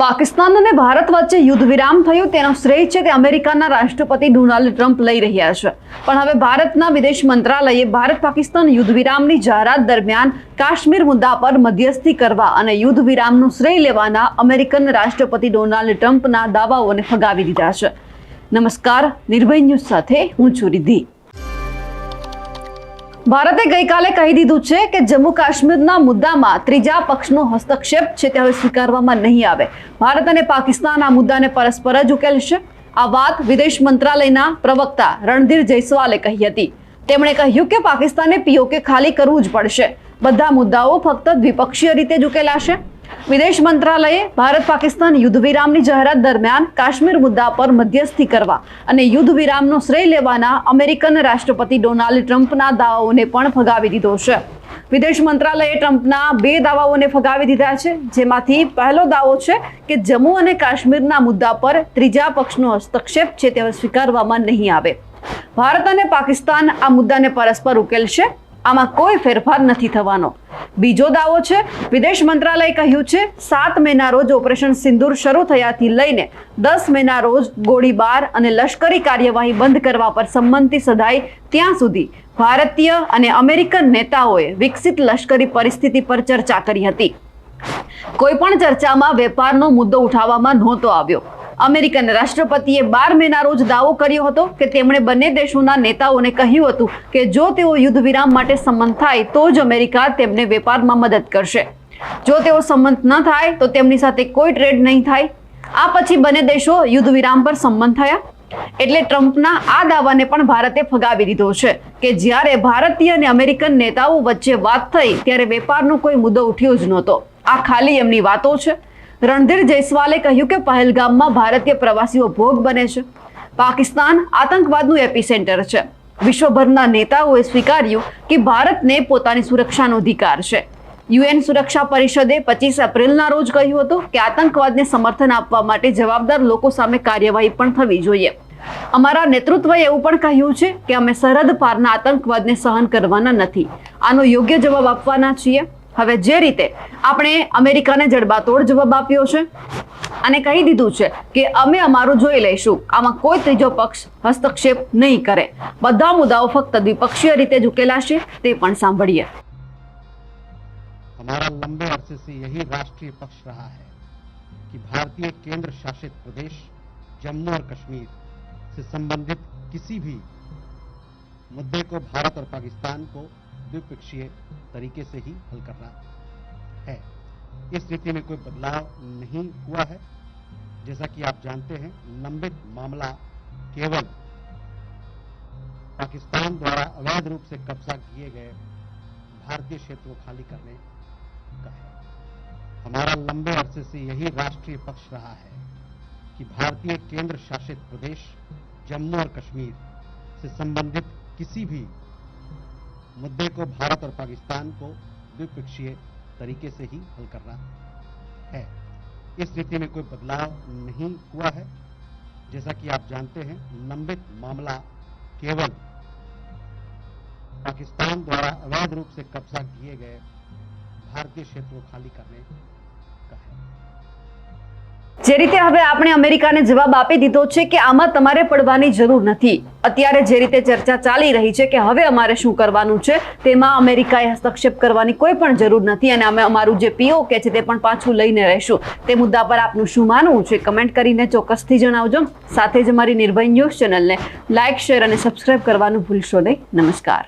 પાકિસ્તાન અને ભારત વચ્ચે યુદ્ધ વિરામ થયું. તેનો શ્રેય છે તે અમેરિકાના રાષ્ટ્રપતિ ડોનાલ્ડ ટ્રમ્પ લઈ રહ્યા છે. પણ હવે ભારતના વિદેશ મંત્રાલયે ભારત પાકિસ્તાન યુદ્ધ વિરામની જાહેરાત દરમિયાન કાશ્મીર મુદ્દા પર મધ્યસ્થી કરવા અને યુદ્ધ વિરામનું શ્રેય લેવાના અમેરિકન રાષ્ટ્રપતિ ડોનાલ્ડ ટ્રમ્પના દાવાઓને ફગાવી દીધા છે. નમસ્કાર, નિર્ભય ન્યૂઝ સાથે હું છું રિદ્ધિ. ભારતે ગઈકાલે કહી દીધું છે કે જમ્મુ કાશ્મીરના મુદ્દામાં ત્રીજા પક્ષનો હસ્તક્ષેપ છે તે હવે સ્વીકારવામાં નહીં આવે. ભારત અને પાકિસ્તાન આ મુદ્દાને પરસ્પર જ ઉકેલશે. આ વાત વિદેશ મંત્રાલયના પ્રવક્તા રણધીર જયસ્વાલે કહી હતી. તેમણે કહ્યું કે પાકિસ્તાને પીઓકે ખાલી કરવું જ પડશે. બધા મુદ્દાઓ ફક્ત દ્વિપક્ષીય રીતે જ ઉકેલાશે. વિદેશ મંત્રાલયે ભારત પાકિસ્તાન યુદ્ધ વિરામની જાહેરાત દરમિયાન કાશ્મીર મુદ્દા પર મધ્યસ્થી કરવા અને યુદ્ધ વિરામનો શ્રેય લેવાના અમેરિકન રાષ્ટ્રપતિ ડોનાલ્ડ ટ્રમ્પના દાવાઓને પણ ફગાવી દીધો છે. વિદેશ મંત્રાલયે ટ્રમ્પના બે દાવાઓને ફગાવી દીધા છે, જેમાંથી પહેલો દાવો છે કે જમ્મુ અને કાશ્મીરના મુદ્દા પર ત્રીજા પક્ષનો હસ્તક્ષેપ છે તે સ્વીકારવામાં નહીં આવે. ભારત અને પાકિસ્તાન આ મુદ્દાને પરસ્પર ઉકેલશે, આમાં કોઈ ફેરફાર નથી થવાનો. બીજો દાવો છે, વિદેશ મંત્રાલયે કહ્યું છે, સાત મેના રોજ ઓપરેશન સિંદૂર શરૂ થયાથી લઈને દસ મેના રોજ ગોળીબાર અને લશ્કરી કાર્યવાહી બંધ કરવા પર સંમતિ સધાઈ ત્યાં સુધી ભારતીય અને અમેરિકન નેતાઓએ વિકસિત લશ્કરી પરિસ્થિતિ પર ચર્ચા કરી હતી. કોઈ પણ ચર્ચામાં વેપારનો મુદ્દો ઉઠાવવામાં નહોતો આવ્યો. અમેરિકન રાષ્ટ્રપતિએ બાર મેના રોજ દાવો કર્યો હતો કે તેમણે બંને દેશોના નેતાઓને કહ્યું હતું કે જો તેઓ યુદ્ધ વિરામ માટે સંમત થાય, તો જ અમેરિકા તેમને વેપારમાં મદદ કરશે. જો તેઓ સંમત ન થાય, તો તેમની સાથે કોઈ ટ્રેડ નહીં થાય. આ પછી બંને દેશો યુદ્ધ વિરામ પર સંમત થયા. એટલે ટ્રમ્પના આ દાવાને પણ ભારતે ફગાવી દીધો છે કે જ્યારે ભારતીય અને અમેરિકન નેતાઓ વચ્ચે વાત થઈ, ત્યારે વેપારનો કોઈ મુદ્દો ઉઠ્યો જ નહોતો. આ ખાલી એમની વાતો છે. રણધીર જયસ્વાલે કહ્યું કે પહેલગામમાં ભારતીય પ્રવાસીઓ ભોગ બને છે. પાકિસ્તાન આતંકવાદનું એપિસેન્ટર છે. વિશ્વભરના નેતાઓએ સ્વીકાર્યું કે ભારતને પોતાની સુરક્ષાનો અધિકાર છે. યુએન સુરક્ષા પરિષદે પચીસ એપ્રિલના રોજ કહ્યું હતું કે આતંકવાદને સમર્થન આપવા માટે જવાબદાર લોકો સામે કાર્યવાહી પણ થવી જોઈએ. અમારા નેતૃત્વએ એવું પણ કહ્યું છે કે અમે સરહદ પારના આતંકવાદને સહન કરવાના નથી. આનો યોગ્ય જવાબ આપવાના છીએ. હવે જે રીતે આપણે અમેરિકાને જડબાતોડ જવાબ આપ્યો છે અને કહી દીધું છે કે અમે અમારું જોઈ લઈશું આમાં કોઈ ત્રીજો પક્ષ હસ્તક્ષેપ નહીં કરે બધા મુદ્દાઓ ફક્ત દ્વિપક્ષીય રીતે જ ઉકેલાશે તે પણ સાંભળીએ हमारा लंबे अरसे से यही राष्ट्रीय पक्ष रहा है कि भारतीय केंद्र शासित प्रदेश जम्मू और कश्मीर से संबंधित किसी भी मुद्दे को भारत और पाकिस्तान को द्विपक्षीय तरीके से ही हल करना है। इस स्थिति में कोई बदलाव नहीं हुआ है। जैसा कि आप जानते हैं, लंबित मामला केवल पाकिस्तान द्वारा अवैध रूप से कब्जा किए गए भारतीय क्षेत्र को खाली करने का है। हमारा लंबे अरसे से यही राष्ट्रीय पक्ष रहा है कि भारतीय केंद्र शासित प्रदेश जम्मू और कश्मीर से संबंधित किसी भी मुद्दे को भारत और पाकिस्तान को द्विपक्षीय तरीके से ही हल करना है। इस स्थिति में कोई बदलाव नहीं हुआ है। जैसा कि आप जानते हैं, लंबित मामला केवल पाकिस्तान द्वारा अवैध रूप से कब्जा किए गए भारतीय क्षेत्र खाली करने का है। જે રીતે હવે આપણે અમેરિકાને જવાબ આપી દીધો છે કે આમાં તમારે પડવાની જરૂર નથી. અત્યારે જે રીતે ચર્ચા ચાલી રહી છે કે હવે અમારે શું કરવાનું છે, તેમાં અમેરિકાએ હસ્તક્ષેપ કરવાની કોઈ પણ જરૂર નથી અને અમે અમારું જે પીઓ કે છે તે પણ પાછું લઈને રહીશું. તે મુદ્દા પર આપનું શું માનવું છે, કમેન્ટ કરીને ચોક્કસથી જણાવજો. સાથે જ અમારી નિર્ભય ન્યૂઝ ચેનલને લાઇક શેર અને સબસ્ક્રાઇબ કરવાનું ભૂલશો નહીં. નમસ્કાર.